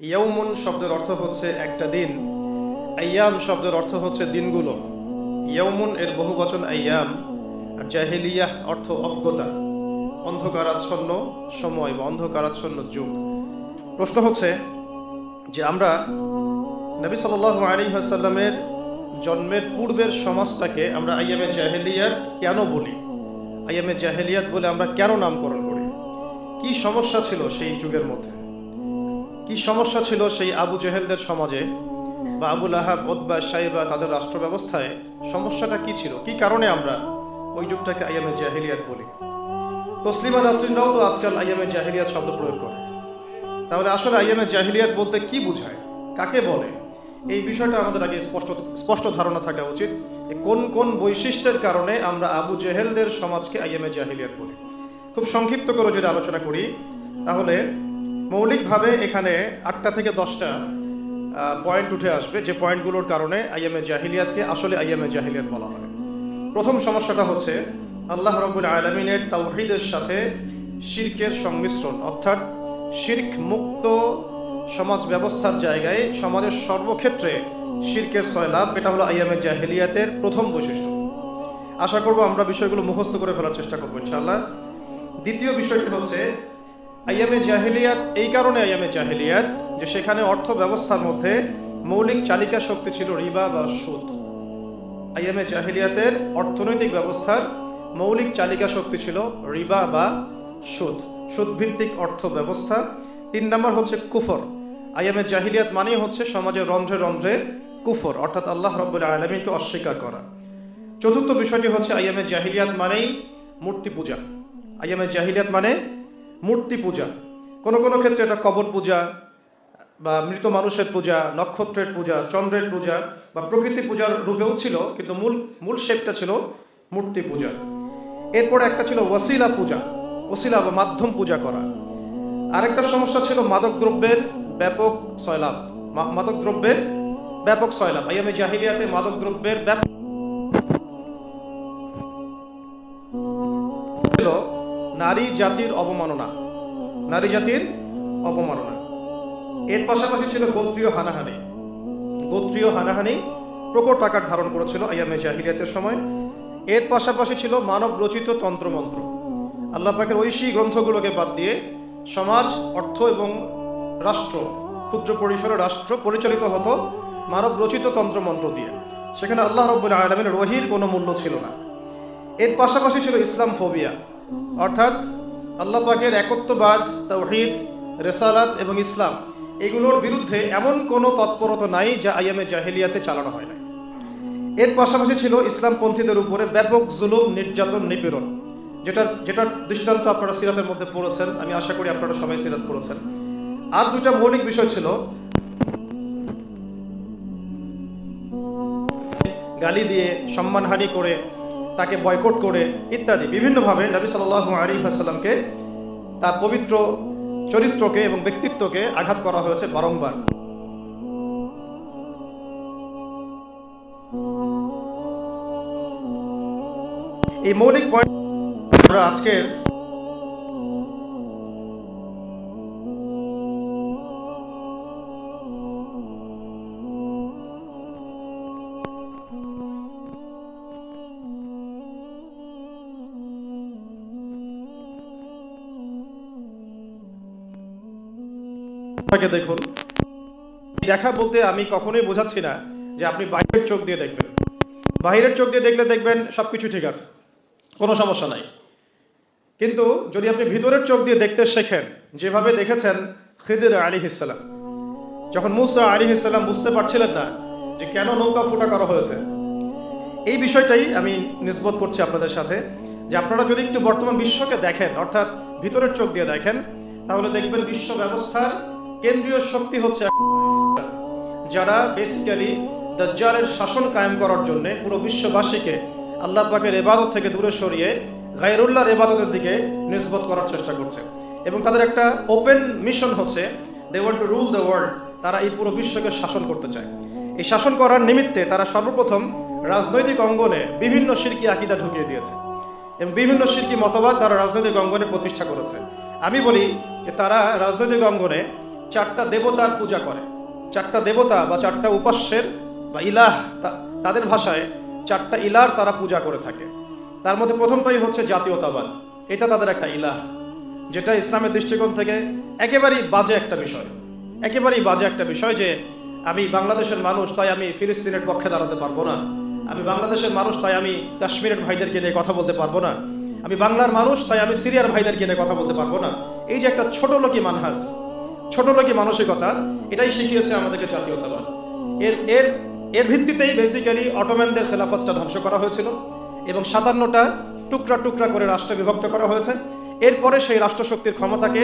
ইয়ৌমুন শব্দের অর্থ হচ্ছে একটা দিন। আয়াম শব্দের অর্থ হচ্ছে দিনগুলো। ইয়ৌমুন এর বহু বচন আয়াম আর জাহিলিয়াহ অর্থ অজ্ঞতা। অন্ধকারাচ্ছন্ন সময় বা অন্ধকারাচ্ছন্ন যুগ। প্রশ্ন হচ্ছে যে আমরা নবী সাল আলী জন্মের পূর্বের সমাজটাকে আমরা আইয়ামে জাহেলিয়াত কেন বলি? আইয়ামে জাহেলিয়াত বলে আমরা কেন নামকরণ করি? কি সমস্যা ছিল সেই যুগের মধ্যে? কি সমস্যা ছিল সেই আবু জেহেলদের সমাজে বা আবুল আহাব ওদবা সাইবা তাদের রাষ্ট্র ব্যবস্থায় সমস্যাটা কি ছিল? কি কারণে আমরা ওই যুগটাকে আইয়ামে জাহেলিয়াত বলি? তসলিমা নাসরিনরাও তো আজকাল আইয়ামে জাহেলিয়াত শব্দ প্রয়োগ করে। তাহলে আসলে আইয়ামে জাহিলিয়াত বলতে কি বোঝায়? কাকে বলে? এই বিষয়টা আমাদের আগে স্পষ্ট স্পষ্ট ধারণা থাকা উচিত কোন কোন বৈশিষ্ট্যের কারণে আমরা আবু জেহেলদের সমাজকে আইয়ামে জাহিলিয়াত বলি। খুব সংক্ষিপ্ত করে যদি আলোচনা করি, তাহলে মৌলিকভাবে এখানে আটটা থেকে দশটা পয়েন্ট উঠে আসবে। যে পয়েন্টগুলোর কারণে আইএমএ জাহিলিয়াতকে আসলে আইএমএ জাহিলিয়াত বলা হয়। প্রথম সমস্যাটা হচ্ছে, আল্লাহ রবুল আলমিনের তাওহিদের সাথে শির্কের সংমিশ্রণ, অর্থাৎ শির্ক মুক্ত সমাজ ব্যবস্থার জায়গায় সমাজের সর্বক্ষেত্রে শির্কের সয়লাভ এটা হলো আইএমএ জাহিলিয়াতের প্রথম বৈশিষ্ট্য। আশা করব আমরা বিষয়গুলো মুখস্থ করে ফেলার চেষ্টা করব, ইনশাআল্লাহ। দ্বিতীয় বিষয়টি হচ্ছে আইয়ামে জাহিলিয়াত, এই কারণে আইয়ামে জাহিলিয়াত যে সেখানে অর্থ ব্যবস্থার মধ্যে মৌলিক চালিকা শক্তি ছিল রিবা বা সুদ। আইয়ামে জাহিলিয়াতের অর্থনৈতিক ব্যবস্থার মৌলিক চালিকা শক্তি ছিল রিবা বা সুদ। সুদভিত্তিক অর্থ ব্যবস্থা তিন নম্বর হচ্ছে কুফর। আইয়ামে জাহিলিয়াত মানেই হচ্ছে সমাজের রন্ধ্রে রন্ধ্রে কুফর, অর্থাৎ আল্লাহ রব্বুল আলমীকে অস্বীকার করা। চতুর্থ বিষয়টি হচ্ছে আইয়ামে জাহিলিয়াত মানেই মূর্তি পূজা আইয়ামে জাহিলিয়াত মানে মূর্তি পূজা। কোনো কোনো ক্ষেত্রে এটা কবর পূজা বা মৃত মানুষের পূজা, নক্ষত্রের পূজা, চন্দ্রের পূজা বা প্রকৃতি পূজার রূপেও ছিল, কিন্তু মূল মূল শেপটা ছিল মূর্তি পূজা। এরপরে একটা ছিল ওয়াসিলা পূজা ওসিলা বা মাধ্যম পূজা করা। আরেকটা সমস্যা ছিল মাদক দ্রব্যের ব্যাপক সয়লাভ মাদক দ্রব্যের ব্যাপক সয়লাভ আইয়ামে জাহিলিয়াতে মাদক দ্রব্যের ব্যাপক ছিল নারী জাতির অবমাননা। নারী জাতির অবমাননা। এর পাশাপাশি ছিল গোত্রীয় হানাহানি। গোত্রীয় হানাহানি প্রকট আকার ধারণ করেছিল আয়ামে জাহিলিয়াতের সময়। এর পাশাপাশি ছিল মানব রচিত তন্ত্রমন্ত্র। আল্লাহ পাকের ঐশী গ্রন্থগুলোকে বাদ দিয়ে সমাজ, অর্থ এবং রাষ্ট্র, ক্ষুদ্র পরিসরে রাষ্ট্র পরিচালিত হতো মানব রচিত তন্ত্রমন্ত্র দিয়ে। সেখানে আল্লাহ রব্বুল আলমের রহির কোনো মূল্য ছিল না। এর পাশাপাশি ছিল ইসলাম ফোবিয়া। অর্থাৎ আল্লাহ পাকের একত্ববাদ তৌহিদ রেসালাত এবং ইসলাম, এগুলোর বিরুদ্ধে এমন কোনো তৎপরতা নাই যা আইএমএ জাহেলিয়াতে চালানো হয় না এর পাশাপাশি ছিল ইসলামপন্থীদের উপরে ব্যাপক জুলুম, নির্যাতন, নিপীড়ন যেটা যেটার দৃষ্টান্ত আপনারা সিরাতের মধ্যে পড়েছেন। আমি আশা করি আপনারা সবাই সিরাত পড়েছেন। আর দুটা মৌলিক বিষয় ছিল, গালি দিয়ে, সম্মানহানি করে তাকে বয়কট করে ইত্যাদি বিভিন্নভাবে নবী সাল্লাহ আলী তার পবিত্র চরিত্রকে এবং ব্যক্তিত্বকে আঘাত করা হয়েছে বারংবার। এই মৌলিক পয়েন্ট আমরা আজকের আপনাকে দেখুন। দেখা বলতে আমি কখনোই বোঝাচ্ছি না যে আপনি বাইরের চোখ দিয়ে দেখবেন। বাইরের চোখ দিয়ে দেখলে দেখবেন সবকিছু ঠিক আছে, কোনো সমস্যা নাই। কিন্তু যদি আপনি ভিতরের চোখ দিয়ে দেখতে শেখেন, যেভাবে দেখেছেন খিদির আলী ইসালাম যখন মুসা আলী ইসালাম বুঝতে পারছিলেন না যে কেন নৌকা ফোটা করা হয়েছে। এই বিষয়টাই আমি নিষ্পত করছি আপনাদের সাথে, যে আপনারা যদি একটু বর্তমান বিশ্বকে দেখেন, অর্থাৎ ভিতরের চোখ দিয়ে দেখেন, তাহলে দেখবেন বিশ্ব ব্যবস্থার কেন্দ্রীয় শক্তি হচ্ছে যারা বেসিক্যালি দাজ্জালের শাসন কায়েম করার জন্য পুরো বিশ্ববাসীকে আল্লাহ পাকের এবাদত থেকে দূরে সরিয়ে গায়রুল্লাহর এবাদতের দিকে নিষ্পত করার চেষ্টা করছে। এবং তাদের একটা ওপেন মিশন হচ্ছে they want to rule the world তারা এই পুরো বিশ্বকে শাসন করতে চায়। এই শাসন করার নিমিত্তে তারা সর্বপ্রথম রাজনৈতিক অঙ্গনে বিভিন্ন শিরকি আকিদা ঢুকিয়ে দিয়েছে। এবং বিভিন্ন শিরকি মতবাদ তারা রাজনৈতিক অঙ্গনে প্রতিষ্ঠা করেছে। আমি বলি যে তারা রাজনৈতিক অঙ্গনে চারটা দেবতার পূজা করে। চারটা দেবতা বা চারটা উপাস্যের বা ইলাহ তাদের ভাষায় চারটা ইলার তারা পূজা করে থাকে। তার মধ্যে প্রথমটাই হচ্ছে জাতীয়তাবাদ। এটা তাদের একটা ইলাহ, যেটা ইসলামের দৃষ্টিকোণ থেকে একেবারেই বাজে একটা বিষয়। একেবারেই বাজে একটা বিষয় যে আমি বাংলাদেশের মানুষ, তাই আমি ফিলিস্তিনের পক্ষে দাঁড়াতে পারব না। আমি বাংলাদেশের মানুষ, তাই আমি কাশ্মীরের ভাইদেরকে নিয়ে কথা বলতে পারব না। আমি বাংলার মানুষ, তাই আমি সিরিয়ার ভাইদেরকে নিয়ে কথা বলতে পারব না। এই যে একটা ছোট লোকই মানহাস ছোট লোকই মানসিকতা, এটাই শিখিয়েছে আমাদেরকে জাতীয়তাবাদ। এর এর এর ভিত্তিতেই বেসিক্যালি অটোম্যানদের খেলাফতটা ধ্বংস করা হয়েছিল এবং সাতান্নটা টুকরা টুকরা করে রাষ্ট্রে বিভক্ত করা হয়েছে। এরপরে সেই রাষ্ট্রশক্তির ক্ষমতাকে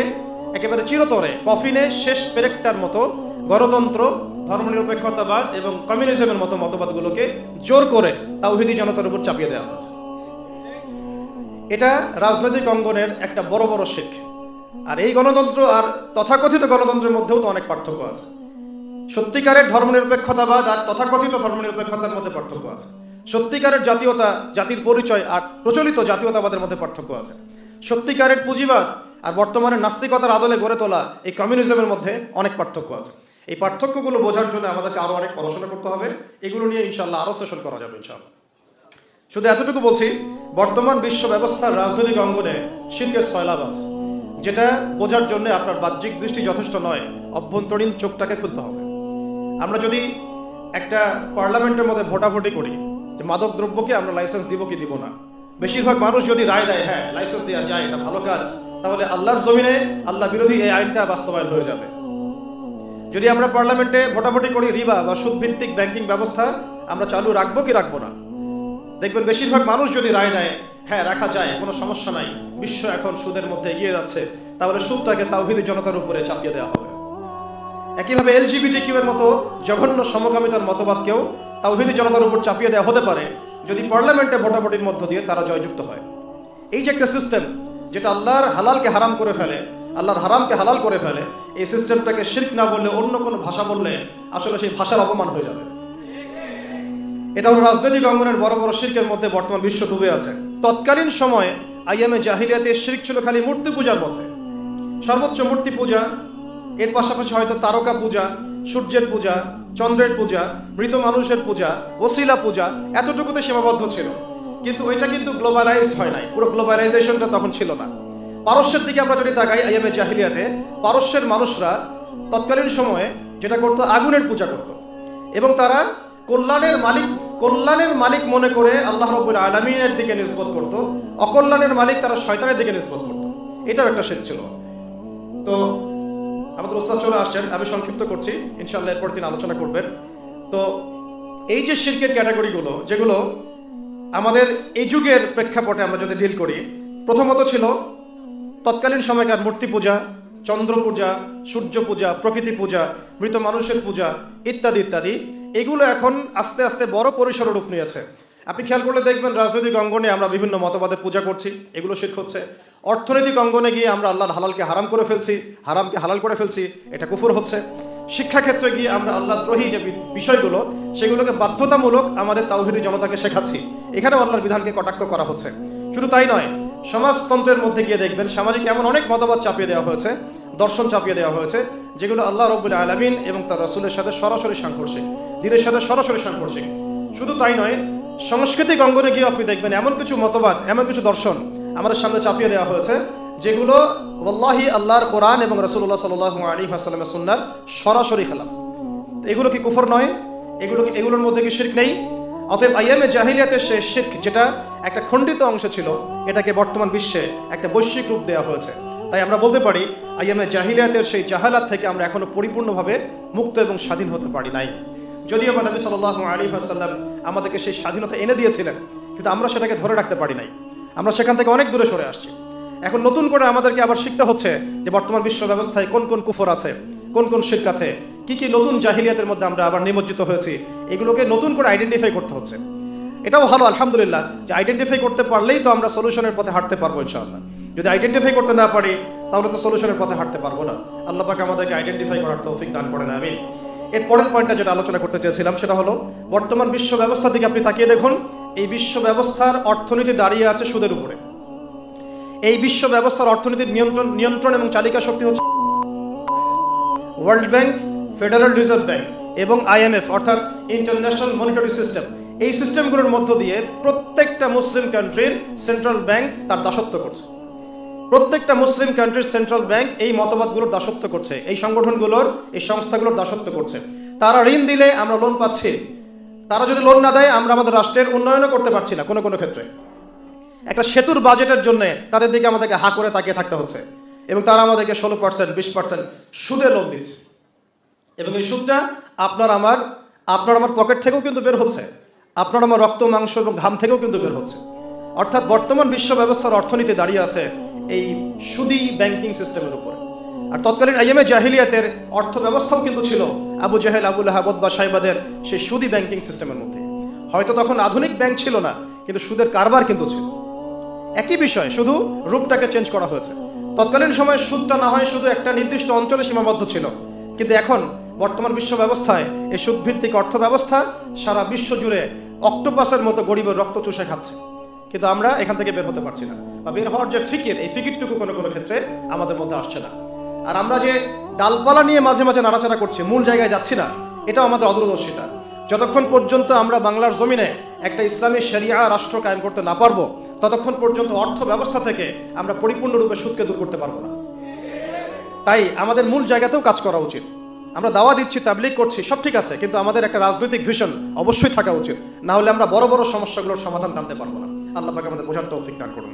একেবারে চিরতরে, কফিনে শেষ পেরেকটার মতো গণতন্ত্র, ধর্মনিরপেক্ষতাবাদ এবং কমিউনিজমের মতো মতবাদগুলোকে জোর করে তাওহিদি জনতার উপর চাপিয়ে দেওয়া হয়েছে। এটা রাজনৈতিক অঙ্গনের একটা বড় বড় শিখ। আর এই গণতন্ত্র আর তথাকথিত গণতন্ত্রের মধ্যেও তো অনেক পার্থক্য আছে। সত্যিকারের ধর্মনিরপেক্ষতাবাদ আর তথাকথিত ধর্মনিরপেক্ষতার মধ্যে পার্থক্য আছে। সত্যিকারের জাতীয়তা, জাতির পরিচয় আর প্রচলিত জাতীয়তাবাদের মধ্যে পার্থক্য আছে। সত্যিকারের পুঁজিবাদ আর বর্তমানে নাস্তিকতার আদলে গড়ে তোলা এই কমিউনিজমের মধ্যে অনেক পার্থক্য আছে। এই পার্থক্যগুলো বোঝার জন্য আমাদেরকে আরও অনেক পড়াশোনা করতে হবে। এগুলো নিয়ে ইনশাল্লাহ আরও সেশন করা যাবে ইনশাল্লাহ শুধু এতটুকু বলছি, বর্তমান বিশ্ব ব্যবস্থার রাজনৈতিক অঙ্গনে শিল্পের সয়লাভ আছে। যেটা বোঝার জন্য আপনার বাহ্যিক দৃষ্টি যথেষ্ট নয়, অভ্যন্তরীণ চোখটাকে খুলতে হবে। আমরা যদি একটা পার্লামেন্টের মধ্যে ভোটাভুটি করি, যে মাদক দ্রব্যকে আমরা লাইসেন্স দিব কি দিব না? বেশিরভাগ মানুষ যদি রায় দেয় হ্যাঁ লাইসেন্স দেওয়া যায়, এটা ভালো কাজ, তাহলে আল্লাহর জমিনে আল্লাহ বিরোধী এই আইনটা বাস্তবায়ন হয়ে যাবে। যদি আমরা পার্লামেন্টে ভোটাভুটি করি, রিবা বা সুদ ভিত্তিক ব্যাংকিং ব্যবস্থা, আমরা চালু রাখব কি রাখব না? দেখবেন বেশিরভাগ মানুষ যদি রায় দেয় হ্যাঁ রাখা যায়, কোনো সমস্যা নাই বিশ্ব এখন সুদের মধ্যে এগিয়ে যাচ্ছে, তাহলে সুদটাকে তাওহিদি জনতার উপরে চাপিয়ে দেওয়া হবে। একইভাবে এলজিবিটি কিউ এর মতো জঘন্য সমকামিতার মতবাদকেও তাওহিদি জনতার উপর চাপিয়ে দেওয়া হতে পারে, যদি পার্লামেন্টে ভোটাভুটির মধ্য দিয়ে তারা জয়যুক্ত হয়। এই যে একটা সিস্টেম, যেটা আল্লাহর হালালকে হারাম করে ফেলে, আল্লাহর হারামকে হালাল করে ফেলে, এই সিস্টেমটাকে শির্ক না বললে অন্য কোনো ভাষা বললে আসলে সেই ভাষার অপমান হয়ে যাবে। এটা হলো রাজনৈতিক অঙ্গনের বড় বড় শিল্পের মধ্যে বর্তমান বিশ্ব ডুবে আছে। তৎকালীন সময়ে আইএমএ জাহিরিয়াতে শির্ক ছিল খালি মূর্তি পূজার মধ্যে। সর্বোচ্চ মূর্তি পূজা, এর পাশাপাশি হয়তো তারকা পূজা, সূর্যের পূজা, চন্দ্রের পূজা, মৃত মানুষের পূজা, ওসিলা পূজা, এতটুকুতে সীমাবদ্ধ ছিল। কিন্তু এটা কিন্তু গ্লোবালাইজ হয় নাই। পুরো গ্লোবালাইজেশনটা তখন ছিল না। পারস্যের দিকে আমরা যদি তাকাই আইএমএ জাহিলিয়াতে, পারস্যের মানুষরা তৎকালীন সময়ে যেটা করতো, আগুনের পূজা করত। এবং তারা কল্যাণের মালিক কল্যাণের মালিক মনে করে আল্লাহ রবুল আলমিনের দিকে নিষ্পত করত, অকল্যাণের মালিক তারা শয়তানের দিকে নিষ্পত করত। এটাও একটা শেখ ছিল। তো আমাদের ওস্তাদ চলে আসছেন, আমি সংক্ষিপ্ত করছি ইনশাল্লাহ এরপর তিনি আলোচনা করবেন। তো এই যে শিল্পের ক্যাটাগরিগুলো, যেগুলো আমাদের এই যুগের প্রেক্ষাপটে আমরা যদি ডিল করি, প্রথমত ছিল তৎকালীন সময়কার মূর্তি পূজা, চন্দ্র পূজা, সূর্য পূজা, প্রকৃতি পূজা, মৃত মানুষের পূজা, ইত্যাদি ইত্যাদি। এগুলো এখন আস্তে আস্তে বড় পরিসরে রূপ নিয়েছে। আপনি খেয়াল করলে দেখবেন রাজনৈতিক অঙ্গনে আমরা বিভিন্ন মতবাদের পূজা করছি, এগুলো শিখ হচ্ছে। অর্থনৈতিক অঙ্গনে গিয়ে আমরা আল্লাহর হালালকে হারাম করে ফেলছি, হারামকে হালাল করে ফেলছি, এটা কুফুর হচ্ছে। শিক্ষাক্ষেত্রে গিয়ে আমরা আল্লাহ দ্রোহী যে বিষয়গুলো, সেগুলোকে বাধ্যতামূলক আমাদের তাওহিদি জনতাকে শেখাচ্ছি। এখানেও আল্লাহর বিধানকে কটাক্ষ করা হচ্ছে। শুধু তাই নয়, সমাজতন্ত্রের মধ্যে গিয়ে দেখবেন সামাজিক এমন অনেক মতবাদ চাপিয়ে দেওয়া হয়েছে, দর্শন চাপিয়ে দেওয়া হয়েছে, যেগুলো আল্লাহ রব্বুল আলমিন এবং তার রাসুলের সাথে সরাসরি সাংঘর্ষিক। দিনের সাথে সরাসরি সাংঘর্ষিক। শুধু তাই নয়, সাংস্কৃতিক অঙ্গনে গিয়ে আপনি দেখবেন এমন কিছু মতবাদ, এমন কিছু দর্শন আমাদের সামনে চাপিয়ে দেওয়া হয়েছে, যেগুলো ওল্লাহি আল্লাহর কোরআন এবং রসুল্লাহ সাল আলী হাসালামের সুন্নার সরাসরি খেলাম এগুলো কি কুফর নয়? এগুলো এগুলোর মধ্যে কি শির্ক নেই? অতএব আইএমএ জাহিলিয়াতের সে শির্ক, যেটা একটা খণ্ডিত অংশ ছিল, এটাকে বর্তমান বিশ্বে একটা বৈশ্বিক রূপ দেওয়া হয়েছে। তাই আমরা বলতে পারি আইএমএ জাহিলিয়াতের সেই জাহালাত থেকে আমরা এখনও পরিপূর্ণভাবে মুক্ত এবং স্বাধীন হতে পারি নাই। যদিও বা নবী সাল্লাহ আলী আসাল্লাম আমাদেরকে সেই স্বাধীনতা এনে দিয়েছিলেন, কিন্তু আমরা সেটাকে ধরে রাখতে পারি নাই। আমরা সেখান থেকে অনেক দূরে সরে আসছি। এখন নতুন করে আমাদেরকে আবার শিখতে হচ্ছে যে বর্তমান বিশ্ব ব্যবস্থায় কোন কোন কুফর আছে, কোন কোন শিল্প আছে, কি কি নতুন জাহিলিয়াতের মধ্যে আমরা আবার নিমজ্জিত হয়েছি, এগুলোকে নতুন করে আইডেন্টিফাই করতে হচ্ছে। এটাও ভালো, আলহামদুলিল্লাহ, যে আইডেন্টিফাই করতে পারলেই তো আমরা সলিউশনের পথে হাঁটতে পারব, ইনশাআল্লাহ। যদি আইডেন্টিফাই করতে না পারি, তাহলে তো সলিউশনের পথে হাঁটতে পারব না। আল্লাহ পাক আমাদেরকে আইডেন্টিফাই করার তৌফিক দান করেন আমি এর পরের পয়েন্টটা যেটা আলোচনা করতে চেয়েছিলাম, সেটা হলো বর্তমান বিশ্ব ব্যবস্থার দিকে আপনি তাকিয়ে দেখুন, এই বিশ্ব ব্যবস্থার অর্থনীতি দাঁড়িয়ে আছে সুদের উপরে। এই বিশ্ব ব্যবস্থার অর্থনীতির নিয়ন্ত্রণ নিয়ন্ত্রণ এবং চালিকা শক্তি হচ্ছে world bank federal reserve bank এবং আইএমএফ অর্থাৎ ইন্টারন্যাশনাল মনিটারি সিস্টেম এই সিস্টেমগুলোর মধ্য দিয়ে প্রত্যেকটা মুসলিম কান্ট্রির সেন্ট্রাল ব্যাংক তার দাসত্ব করছে। প্রত্যেকটা মুসলিম কান্ট্রির সেন্ট্রাল ব্যাংক এই মতবাদগুলোর দাসত্ব করছে, এই সংগঠনগুলোর, এই সংস্থাগুলোর দাসত্ব করছে। তারা ঋণ দিলে আমরা লোন পাচ্ছি, তারা যদি লোন না দেয়, আমরা আমাদের রাষ্ট্রের উন্নয়নও করতে পারছি না কোনো কোনো ক্ষেত্রে। একটা সেতুর বাজেটের জন্য তাদের দিকে আমাদেরকে হা করে তাকিয়ে থাকতে হচ্ছে এবং তারা আমাদেরকে ষোলো পার্সেন্ট বিশ পার্সেন্ট সুদে লোন দিচ্ছে। এবং এই সুদটা আপনার আমার আপনার আমার পকেট থেকেও কিন্তু বের হচ্ছে, আপনার আমার রক্ত, মাংস এবং ঘাম থেকেও কিন্তু বের হচ্ছে। অর্থাৎ বর্তমান বিশ্ব ব্যবস্থার অর্থনীতি দাঁড়িয়ে আছে এই সুদি ব্যাংকিং সিস্টেমের উপরে। আর তৎকালীন আইএমএ জাহিলিয়াতের অর্থ ব্যবস্থাও কিন্তু ছিল আবু জাহেল আবুল আহাবদ বা সাইবাদের সেই সুদি ব্যাংকিং সিস্টেমের মধ্যে। হয়তো তখন আধুনিক ব্যাংক ছিল না, কিন্তু সুদের কারবার কিন্তু ছিল। একই বিষয়, শুধু রূপটাকে চেঞ্জ করা হয়েছে। তৎকালীন সময়ে সুদটা না হয় শুধু একটা নির্দিষ্ট অঞ্চলে সীমাবদ্ধ ছিল, কিন্তু এখন বর্তমান বিশ্ব ব্যবস্থায় এই সুদভিত্তিক অর্থ ব্যবস্থা সারা বিশ্ব জুড়ে অক্টোপাসের মতো গরিবের রক্ত চুষে খাচ্ছে। কিন্তু আমরা এখান থেকে বের হতে পারছি না বা বের হওয়ার যে ফিকির, এই ফিকিরটুকু কোনো কোনো ক্ষেত্রে আমাদের মধ্যে আসছে না। আর আমরা যে ডালপালা নিয়ে মাঝে মাঝে নাড়াচাড়া করছি, মূল জায়গায় যাচ্ছি না, এটাও আমাদের অদূরদর্শিতা। যতক্ষণ পর্যন্ত আমরা বাংলার জমিনে একটা ইসলামী শরিয়া রাষ্ট্র কায়েম করতে না পারব, ততক্ষণ পর্যন্ত অর্থ ব্যবস্থা থেকে আমরা পরিপূর্ণরূপে সুদকে দূর করতে পারব না। তাই আমাদের মূল জায়গাতেও কাজ করা উচিত। আমরা দাওয়া দিচ্ছি, তাবলিগ করছি, সব ঠিক আছে, কিন্তু আমাদের একটা রাজনৈতিক ভিশন অবশ্যই থাকা উচিত। না হলে আমরা বড় বড় সমস্যাগুলোর সমাধান টানতে পারব না। আল্লাহ পাকে আমাদের বোঝার তৌফিক দান করুন।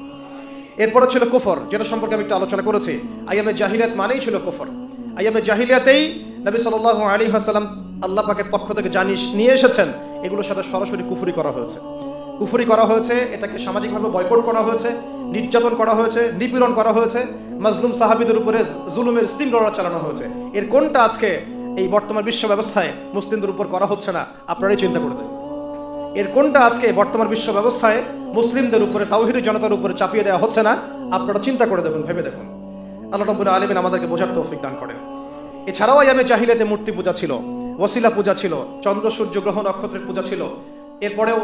এরপরে ছিল কুফর, যেটা সম্পর্কে আমি একটু আলোচনা করেছি। আইয়ামে জাহিলিয়াত মানেই ছিল কুফর। আইয়ামে জাহিলিয়াতেই নবী সাল্লাহ আলী হাসালাম আল্লাহ পাকের পক্ষ থেকে জানিস নিয়ে এসেছেন, এগুলোর সাথে সরাসরি কুফুরি করা হয়েছে। কুফুরি করা হয়েছে, এটাকে সামাজিকভাবে বয়কট করা হয়েছে, নির্যাতন করা হয়েছে, নিপীড়ন করা হয়েছে, মাজলুম সাহাবিদের উপরে জুলুমের রোলার চালানো হয়েছে। এর কোনটা আজকে এই বর্তমান বিশ্ব ব্যবস্থায় মুসলিমদের উপর করা হচ্ছে না, আপনারাই চিন্তা করে এর কোনটা আজকে বর্তমান বিশ্ব ব্যবস্থায় মুসলিমদের উপরে তাওহিরি জনতার উপরে চাপিয়ে দেওয়া হচ্ছে না, আপনারা চিন্তা করে দেখুন, ভেবে দেখুন। আল্লাহ রব্বুল আলমিন আমাদেরকে বোঝার তৌফিক দান করেন। এছাড়াও আয়ামে চাহিলেতে মূর্তি পূজা ছিল ওসিলা পূজা ছিল, চন্দ্র সূর্য গ্রহ নক্ষত্রের পূজা ছিল। এরপরেও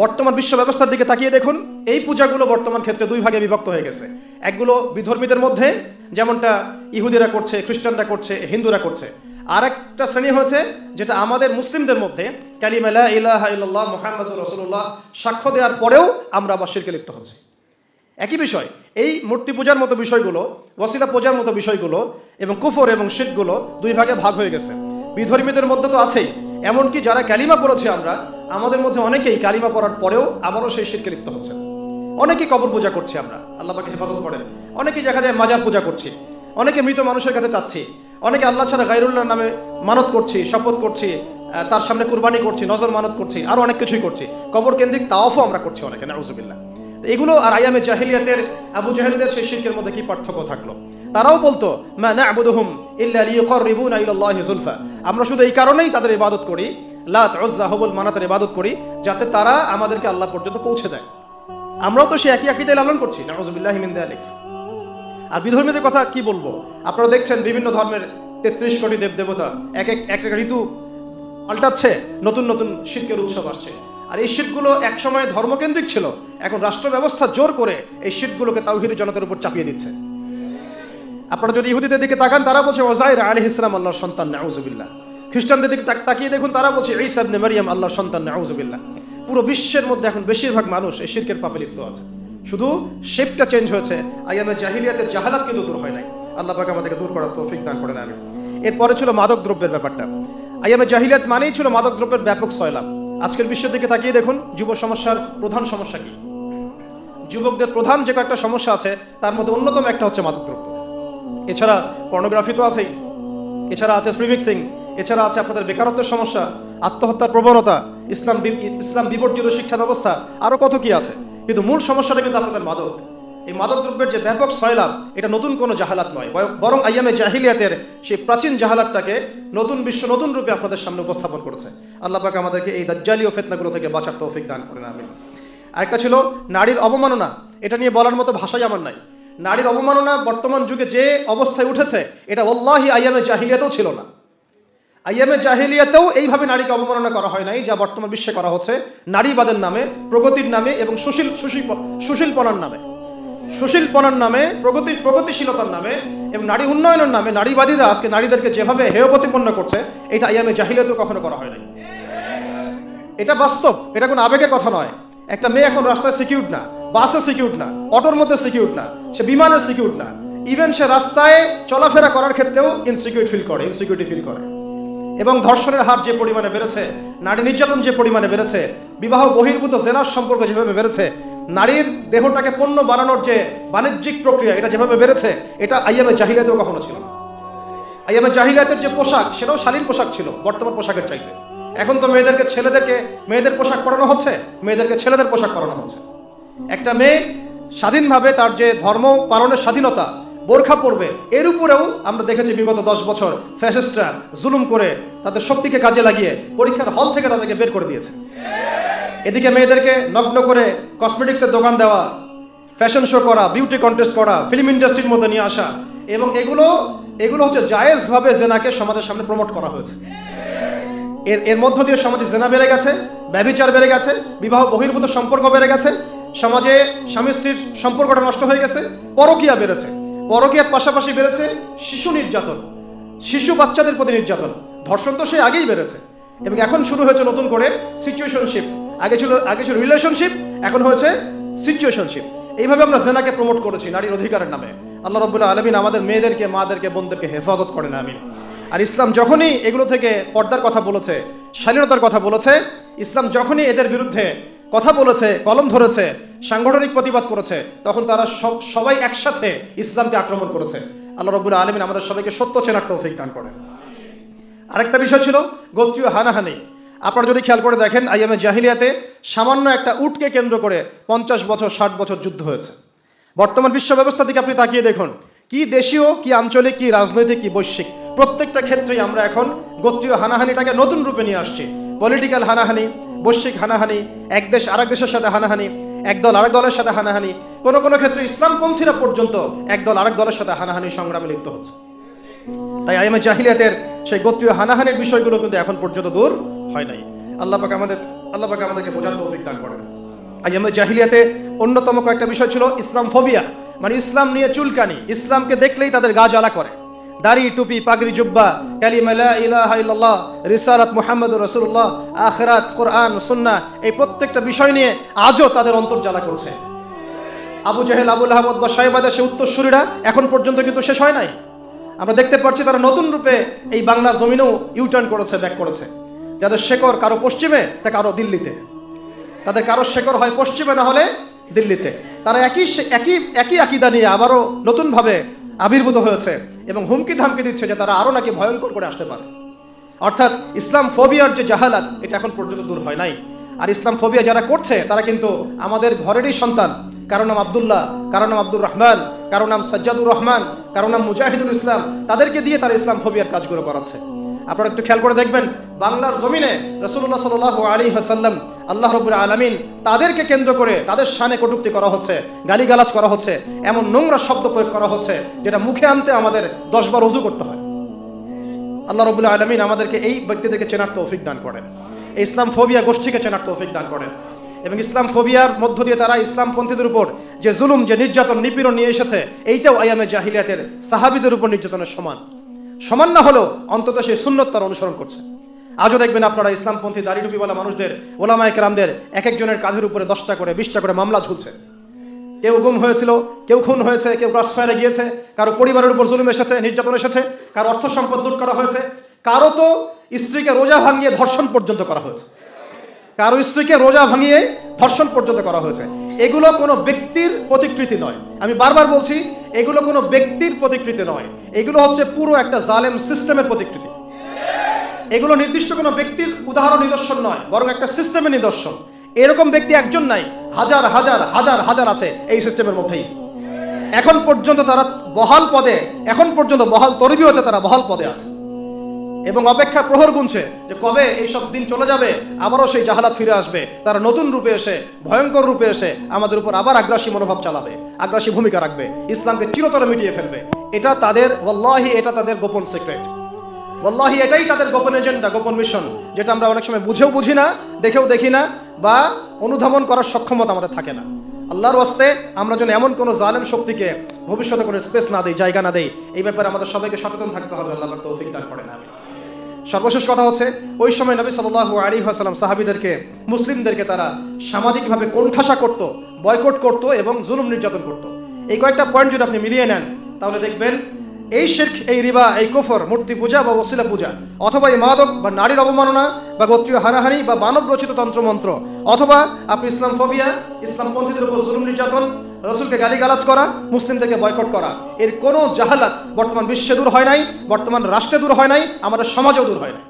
বর্তমান বিশ্ব ব্যবস্থার দিকে তাকিয়ে দেখুন, এই পূজাগুলো বর্তমান ক্ষেত্রে দুই ভাগে বিভক্ত হয়ে গেছে। একগুলো বিধর্মীদের মধ্যে, যেমনটা ইহুদিরা করছে, খ্রিস্টানরা করছে, হিন্দুরা করছে। আর একটা শ্রেণি হয়েছে যেটা আমাদের মুসলিমদের মধ্যে কালিমালা ইলাহা ইল্লাল্লাহ মুহাম্মাদুর রাসূলুল্লাহ সাক্ষ্য দেওয়ার পরেও আমরা আবার শিরকে লিপ্ত হচ্ছি। একই বিষয়, এই মূর্তি পূজার মতো বিষয়গুলো, ওয়াসিলা পূজার মতো বিষয়গুলো এবং কুফর এবং শিখগুলো দুই ভাগে ভাগ হয়ে গেছে। বিধর্মীদের মধ্যে তো আছেই। এমনকি যারা কালিমা পড়েছি আমরা, আমাদের মধ্যে অনেকেই কালিমা পড়ার পরেও আবারও সেই শিরকে লিপ্ত হচ্ছে অনেকেই কবর পূজা করছি আমরা, আল্লাহ পাকে হেফাজত করেন। অনেকেই দেখা যায় মাজার পূজা করছি। অনেকে মৃত মানুষের কাছে চাচ্ছি অনেকে আল্লাহ ছাড়া গাইরুল্লাহ নামে মানত করছি, শপথ করছি তার সামনে কুরবানি করছি, নজর মানত করছি, আরও অনেক কিছুই করছি। কবর কেন্দ্রিক তাওয়াফও আমরা করছি অনেকে, নাউজুবিল্লাহ। এগুলো আর আয়ামে জাহিলিয়াতের, আবু জাহেলদের সেই শিরকের মধ্যে কি পার্থক্য থাকল? তারাও বলতো, মা না'বুদুহুম ইল্লা লিয়ুকাররিবুনা ইলাল্লাহি যুলফা আমরা শুধু এই কারণেই তাদের ইবাদত করি লাত উজ্জা হুবুল মানাতের ইবাদত করি, যাতে তারা আমাদেরকে আল্লাহ পর্যন্ত পৌঁছে দেয়। আমরাও তো সে একই আকীদায় লালন করছি, নাউজুবিল্লাহি মিন যালিক। আর বিধর্মীদের কথা কি বলব? আপনারা দেখছেন বিভিন্ন ধর্মের তেত্রিশ কোটি দেব দেবতা। এক এক এক এক ঋতু পাল্টাচ্ছে, নতুন নতুন শিল্পের উৎসব আসছে। আর এই শীতগুলো একসময় ধর্মকেন্দ্রিক ছিল, এখন রাষ্ট্র ব্যবস্থা জোর করে এই শীতগুলোকে তাওহিদি জনতার উপর চাপিয়ে দিচ্ছে। আপনারা যদি ইহুদিদের দিকে তাকান, তারা বলছে ওজাইর আলী ইসলাম আল্লাহর সন্তান নাউজুবিল্লাহ খ্রিস্টানদের দিকে তাকিয়ে দেখুন, তারা বলছে, ঈসা ইবনে মারিয়াম, আল্লাহর সন্তান নাউজুবিল্লাহ পুরো বিশ্বের মধ্যে এখন বেশিরভাগ মানুষ এই শিরকের পাপে লিপ্ত আছে। শুধু শেপটা চেঞ্জ হয়েছে। আইয়ামে জাহিলিয়াতের জাহালাত কিন্তু দূর হয় নাই। আল্লাহ পাক আমাদেরকে দূর করার তৌফিক দান করে দেন এরপরে ছিল মাদক দ্রব্যের ব্যাপারটা। আইয়ামে জাহিলিয়াত মানেই ছিল মাদক দ্রব্যের ব্যাপক সয়লাভ আজকের বিশ্বের দিকে তাকিয়ে দেখুন, যুব সমস্যার প্রধান সমস্যা কি? যুবকদের প্রধান যে কয়েকটা সমস্যা আছে, তার মধ্যে অন্যতম একটা হচ্ছে মাদক দ্রব্য। এছাড়া পর্নোগ্রাফি তো আছেই। এছাড়া আছে ফ্রি মিক্সিং এছাড়া আছে আপনাদের বেকারত্বের সমস্যা, আত্মহত্যার প্রবণতা, ইসলাম ইসলাম বিবর্জিত শিক্ষা ব্যবস্থা, আরও কত কি আছে। কিন্তু মূল সমস্যাটা কিন্তু আপনাদের মাদক। এই মাদক দ্রব্যের যে ব্যাপক সয়লাভ এটা নতুন কোনো জাহালাত নয়। বরং আইয়ামে জাহিলিয়াতের সেই প্রাচীন জাহালাতটাকে নতুন বিশ্ব নতুন রূপে আপনাদের সামনে উপস্থাপন করেছে। আল্লাহ পাক আমাদেরকে এই দাজ্জালি ও ফেতনাগুলো থেকে বাঁচার তৌফিক দান করেন, আমিন। আরেকটা ছিল নারীর অবমাননা। এটা নিয়ে বলার মতো ভাষাই আমার নাই। নারীর অবমাননা বর্তমান যুগে যে অবস্থায় উঠেছে, এটা অল্লাহি আইয়ামে জাহিলিয়াতেও ছিল না। আইয়ামে জাহিলিয়াতেও এইভাবে নারীকে অবমাননা করা হয় নাই, যা বর্তমান বিশ্বে করা হচ্ছে। নারীবাদের নামে, প্রগতির নামে এবং সুশীল সুশীল সুশীলপনার নামে। সুশীলপনার নামে, প্রগতি প্রগতিশীলতার নামে এবং নারী উন্নয়নের নামে নারীবাদীরা আজকে নারীদেরকে যেভাবে হেয় প্রতিপন্ন করছে, এটা আইয়ামে জাহিলিয়াতেও কখনো করা হয় নাই। এটা বাস্তব, এটা কোনো আবেগের কথা নয়। একটা মেয়ে এখন রাস্তায় সিকিউর না, বাসে সিকিউর না, অটোর মধ্যে সিকিউর না, সে বিমানের সিকিউর না। ইভেন সে রাস্তায় চলাফেরা করার ক্ষেত্রেও ইনসিকিউর ফিল করে ইনসিকিউরিটি ফিল করে। এবং ধর্ষণের হার যে পরিমাণে বেড়েছে, নারী নির্যাতন যে পরিমাণে বেড়েছে, বিবাহ বহির্ভূত জেনার সম্পর্ক যেভাবে বেড়েছে, নারীর দেহটাকে পণ্য বানানোর যে বাণিজ্যিক প্রক্রিয়া এটা যেভাবে বেড়েছে, এটা আইয়ামে জাহিলিয়াতেও কখনো ছিল না। আইয়ামে জাহিলিয়াতের যে পোশাক, সেটাও শালীন পোশাক ছিল, বর্তমান পোশাকের চাইতে। এখন তো মেয়েদেরকে ছেলেদেরকে, মেয়েদের পোশাক পরানো হচ্ছে, মেয়েদেরকে ছেলেদের পোশাক পরানো হচ্ছে। একটা মেয়ে স্বাধীনভাবে তার যে ধর্ম পালনের স্বাধীনতা বোরখা পড়বে এর উপরেও আমরা দেখেছি বিগত দশ বছর ফ্যাসিস্টরা জুলুম করে তাদের শক্তিকে কাজে লাগিয়ে পরীক্ষার হল থেকে তাদেরকে বের করে দিয়েছে। এদিকে মেয়েদেরকে নগ্ন করে কসমেটিক্সের দোকান দেওয়া ফ্যাশন শো করা বিউটি কন্টেস্ট করা ফিল্ম ইন্ডাস্ট্রির মধ্যে নিয়ে আসা এবং এগুলো এগুলো হচ্ছে জায়েজভাবে জেনাকে সমাজের সামনে প্রমোট করা হয়েছে। এর এর মধ্য দিয়ে সমাজে জেনা বেড়ে গেছে, ব্যভিচার বেড়ে গেছে, বিবাহ বহির্ভূত সম্পর্ক বেড়ে গেছে, সমাজে স্বামী স্ত্রীর সম্পর্কটা নষ্ট হয়ে গেছে, পরকিয়া বেড়েছে। পরকিয়ার পাশাপাশি বেড়েছে শিশু নির্যাতন, শিশু বাচ্চাদের প্রতি নির্যাতন। ধর্ষণ তো সে আগেই বেড়েছে। এবং এখন শুরু হয়েছে নতুন করে সিচুয়েশনশিপ আগে ছিল আগে ছিল রিলেশনশিপ এখন হয়েছে সিচুয়েশনশিপ এইভাবে আমরা জেনাকে প্রমোট করেছি নারীর অধিকারের নামে। আল্লাহ রবুল্লাহ আলমিন আমাদের মেয়েদেরকে, মাদেরকে, বোনদেরকে হেফাজত করেন, আমিন। আর ইসলাম যখনই এগুলো থেকে পর্দার কথা বলেছে স্বাধীনতার কথা বলেছে, ইসলাম যখনই এদের বিরুদ্ধে কথা বলেছে, কলম ধরেছে, সাংগঠনিক প্রতিবাদ করেছে, তখন তারা সব, সবাই একসাথে ইসলামকে আক্রমণ করেছে। আল্লাহ রবুল্লাহ আলমিন আমাদের সবাইকে সত্য চেনার তৌফিক দান করেন। আরেকটা বিষয় ছিল গোত্রীয় হানাহানি। আপনারা যদি খেয়াল করে দেখেন আইএমএ জাহিলিয়াতে সামান্য একটা উটকে কেন্দ্র করে পঞ্চাশ বছর, ষাট বছর যুদ্ধ হয়েছে। বর্তমান বিশ্ব ব্যবস্থা দিকে আপনি তাকিয়ে দেখুন, কি দেশীয়, কি আঞ্চলিক, কি রাজনৈতিক, কি বৈশ্বিক। প্রত্যেকটা ক্ষেত্রেই আমরা এখন গোত্রীয় হানাহানিটাকে নতুন রূপে নিয়ে আসছি। পলিটিক্যাল হানাহানি বৈশ্বিক হানাহানি, এক দেশ আরেক দেশের সাথে হানাহানি, এক দল আরেক দলের সাথে হানাহানি, কোনো কোনো ক্ষেত্রে ইসলামপন্থীরা পর্যন্ত এক দল আরেক দলের সাথে হানাহানি সংগ্রামে লিপ্ত হচ্ছে। তাই আইএমএ জাহিলিয়াতের সেই গোত্রীয় হানাহানির বিষয়গুলো কিন্তু এখন পর্যন্ত দূর হয় নাই। আল্লাহ পাক আমাদের, আল্লাহ পাক আমাদেরকে বোঝার তৌফিক দান করেন। আইএমএ জাহিলিয়াতে অন্যতম কয়েকটা বিষয় ছিল ইসলাম ফোবিয়া মানে ইসলাম নিয়ে চুলকানি, ইসলামকে দেখলেই তাদের গা জ্বালা করে। দাড়ি, টুপি, পাগড়ি, জুব্বা, কালিমা লা ইলাহা ইল্লাল্লাহ, রিসালাত মুহাম্মদুর রাসূলুল্লাহ, আখিরাত, কোরআন, সুন্নাহ, এই প্রত্যেকটা বিষয় নিয়ে আজও তাদের অন্তর জ্বালা করছে। আবু জাহেল, আবুল আহমদ বা সাহেবাদের সে উত্তরসূরিরা এখন পর্যন্ত কিন্তু শেষ হয় নাই। আমরা দেখতে পাচ্ছি তারা নতুন রূপে এই বাংলার জমিনেও ইউটার্ন করেছে ব্যাক করেছে। যাদের শেকর কারও পশ্চিমে তা কারও দিল্লিতে। তাদের কারও শেকর হয় পশ্চিমে, না হলে দিল্লিতে। তারা একই একই একই আকিদা নিয়ে আবারও নতুনভাবে আবির্ভূত হয়েছে এবং হুমকি ধামকি দিচ্ছে যে তারা আরও নাকি ভয়ঙ্কর করে আসতে পারে। অর্থাৎ ইসলাম ফোবিয়ার যে জাহালাত, এটা এখন পর্যন্ত দূর হয় নাই। আর ইসলাম ফোবিয়া যারা করছে, তারা কিন্তু আমাদের ঘরেরই সন্তান। কারও নাম আবদুল্লাহ, কারও নাম আব্দুর রহমান, কারও নাম সাজ্জাদুর রহমান, কারও নাম মুজাহিদুল ইসলাম। তাদেরকে দিয়ে তারা ইসলাম ফোবিয়ার কাজগুলো করাচ্ছে। আপনারা একটু খেয়াল করে দেখবেন, বাংলার জমিনে রসুল্লাহ সাল আলী হাসাল্লাম আল্লাহ রবুল আলমিন তাদেরকে কেন্দ্র করে তাদের শানে কটুক্তি করা হচ্ছে, গালিগালাজ করা হচ্ছে, এমন নোংরা শব্দ প্রয়োগ করা হচ্ছে, যেটা মুখে আনতে আমাদের দশবার উজু করতে হয়। আল্লাহ রবুল্লাহ আলমিন আমাদেরকে এই ব্যক্তিদেরকে চেনার তৌফিক দান করেন। ইসলাম ফোবিয়া গোষ্ঠীকে চেনার তৌফিক দান করেন। এবং ইসলাম ফোবিয়ার মধ্য দিয়ে তারা ইসলাম পন্থীদের উপর যে জুলুম, যে নির্যাতন, নিপীড়ন নিয়ে এসেছে, এইটাও আয়ামে জাহিলিয়াতের সাহাবিদের উপর নির্যাতনের সমান। সমান না হলেও অন্তত সেই সুন্নত তার অনুসরণ করছে। আজও দেখবেন আপনারা ইসলামপন্থী দাড়ি টুপিওয়ালা মানুষদের ওলামায়ক রামদের এক একজনের কাঁধের উপরে দশটা করে, বিশটা করে মামলা ঝুলছে। কেউ গুম হয়েছিল, কেউ খুন হয়েছে, কেউ ক্রসফায়ারে গিয়েছে, কারও পরিবারের উপর জুলুম এসেছে, নির্যাতন এসেছে, কারও অর্থ সম্পদ লুট করা হয়েছে, কারও তো স্ত্রীকে রোজা ভাঙিয়ে ধর্ষণ পর্যন্ত করা হয়েছে। কারও স্ত্রীকে রোজা ভাঙিয়ে ধর্ষণ পর্যন্ত করা হয়েছে। এগুলো কোনো ব্যক্তির প্রতিকৃতি নয়। আমি বারবার বলছি, এগুলো কোনো ব্যক্তির প্রতিকৃতি নয়। এগুলো হচ্ছে পুরো একটা জালেম সিস্টেমের প্রতিকৃতি। এগুলো নির্দিষ্ট কোনো ব্যক্তির উদাহরণ নিদর্শন নয়, বরং একটা সিস্টেমের নিদর্শন। এরকম ব্যক্তি একজন নাই, হাজার হাজার হাজার হাজার আছে এই সিস্টেমের মধ্যেই। এখন পর্যন্ত তারা বহাল পদে, এখন পর্যন্ত বহাল তরবিয়তে তারা বহাল পদে আছে। এবং অপেক্ষা প্রহর গুনছে যে কবে এইসব দিন চলে যাবে, আবারও সেই জাহালাত ফিরে আসবে। তারা নতুন রূপে এসে, ভয়ঙ্কর রূপে এসে আমাদের উপর আবার আগ্রাসী মনোভাব চালাবে, আগ্রাসী ভূমিকা রাখবে, ইসলামকে চিরতরে মিটিয়ে ফেলবে। এটা তাদের, ওয়াল্লাহি, এটা তাদের গোপন সিক্রেট ওয়াল্লাহি, এটাই তাদের গোপন এজেন্ডা গোপন মিশন যেটা আমরা অনেক সময় বুঝেও বুঝি না, দেখেও দেখি না, বা অনুধাবন করার সক্ষমতা আমাদের থাকে না। আল্লাহর ওয়াস্তে আমরা যেন এমন কোনো জালেম শক্তিকে ভবিষ্যতে কোনো স্পেস না দেই, জায়গা না দেই, এই ব্যাপারে আমাদের সবাইকে সচেতন থাকতে হবে, আল্লাহ তৌফিক দান করেন আমি সর্বশেষ কথা হচ্ছে, ওই সময় নবী সাল্লাহু আলী ওয়াসাল্লাম সাহাবিদেরকে, মুসলিমদেরকে তারা সামাজিকভাবে কোণঠাসা করত, বয়কট করত এবং জুলুম নির্যাতন করত। এই কয়েকটা পয়েন্ট যদি আপনি মিলিয়ে নেন, তাহলে দেখবেন এই শেখ এই রিবা, এই কুফর, মূর্তি পূজা বা ওসিলা পূজা, অথবা এই মাদক বা নারীর অবমাননা বা গোত্রীয় হানাহানি বা মানব রচিত তন্ত্রমন্ত্র, অথবা আপনি ইসলাম ফোবিয়া ইসলামপন্থীদের উপর জুলুম নির্যাতন, রসুলকে গালিগালাজ করা মুসলিমদেরকে বয়কট করা, এর কোনো জাহালাত বর্তমান বিশ্বে দূর হয় নাই, বর্তমান রাষ্ট্রে দূর হয় নাই, আমাদের সমাজেও দূর হয় নাই।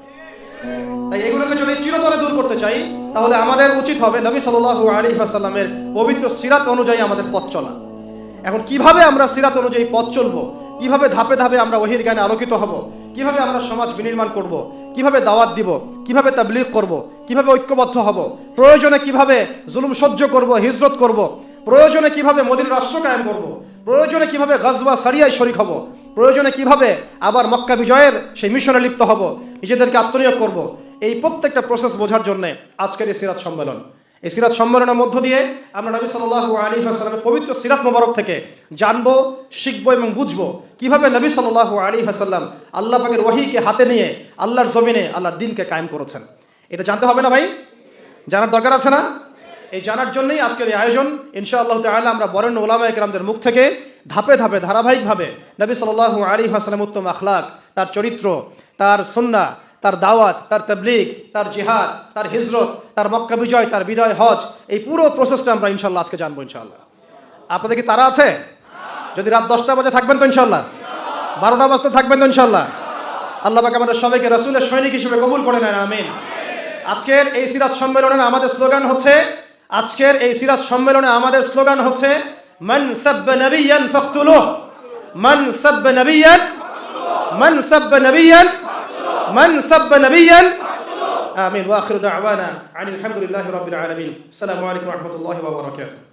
তাই এগুলোকে যদি চিরতরে দূর করতে চাই, তাহলে আমাদের উচিত হবে নবী সাল্লাল্লাহু আলাইহি ওয়াসাল্লামের পবিত্র সিরাত অনুযায়ী আমাদের পথ চলা। এখন কীভাবে আমরা সিরাত অনুযায়ী পথ চলবো? কীভাবে ধাপে ধাপে আমরা ওহির জ্ঞানে আলোকিত হব? কীভাবে আমরা সমাজ বিনির্মাণ করব? কীভাবে দাওয়াত দিব? কীভাবে তাবলিগ করব? কীভাবে ঐক্যবদ্ধ হব? প্রয়োজনে কীভাবে জুলুম সহ্য করব, হিজরত করব? প্রয়োজনে কীভাবে মোদীর রাষ্ট্র কায়েম করব? প্রয়োজনে কীভাবে গজবা সারিয়ায় শরিক হব? প্রয়োজনে কীভাবে আবার মক্কা বিজয়ের সেই মিশনে লিপ্ত হব? নিজেদেরকে আত্মনিয়োগ করব? এই প্রত্যেকটা প্রসেস বোঝার জন্য আজকের এই সিরাত সম্মেলন। এই সিরাত সম্মেলনের মধ্য দিয়ে আমরা নবী সাল্লাল্লাহু আলাইহি ওয়াসাল্লামের পবিত্র সিরাত মোবারক থেকে জানব, শিখব এবং বুঝব কীভাবে নবী সাল্লাল্লাহু আলাইহি ওয়াসাল্লাম আল্লাহ পাকের ওয়াহিকে হাতে নিয়ে আল্লাহর জমিনে আল্লাহর দিনকে কায়েম করেছেন। এটা জানতে হবে না ভাই? জানার দরকার আছে না? এই জানার জন্যই আজকের এই আয়োজন। ইনশাআল্লাহ তাআলা আমরা বরেণ্য ওলামা একরামদের মুখ থেকে ধাপে ধাপে, ধারাবাহিকভাবে নবী সাল্লাল্লাহু আলাইহি ওয়াসাল্লাম উত্তম আখলাক, তার চরিত্র, তার সুন্নাহ তার দাওয়াত, তার তাবলিগ, তার জিহাদ, তার হিজরত, তার মক্কা বিজয়, তার বিজয় হজ, এই পুরো প্রসেসটা আমরা ইনশাল্লাহ আজকে জানব ইনশাল্লাহ আপনাদের কি তারা আছে? যদি রাত দশটা বাজে থাকবেন তো ইনশাল্লাহ বারোটা বাজতে থাকবেন তো ইনশাল্লাহ আল্লাহ পাক আমাদের সবাইকে রসুলের সৈনিক হিসেবে কবুল করে নেন, আমিন। আজকের এই সিরাত সম্মেলনে আমাদের স্লোগান হচ্ছে, আজকের এই সিরাজ সম্মেলনে আমাদের স্লোগান হচ্ছে, মান সাব্বা নবিয়ান ফাকতুলুহ। মান সাব্বা নবিয়ান, মান সাব্বা নবিয়ান من سب نبيا؟ آمين. وآخر دعوانا عن الحمد لله رب العالمين. السلام عليكم ورحمة الله وبركاته.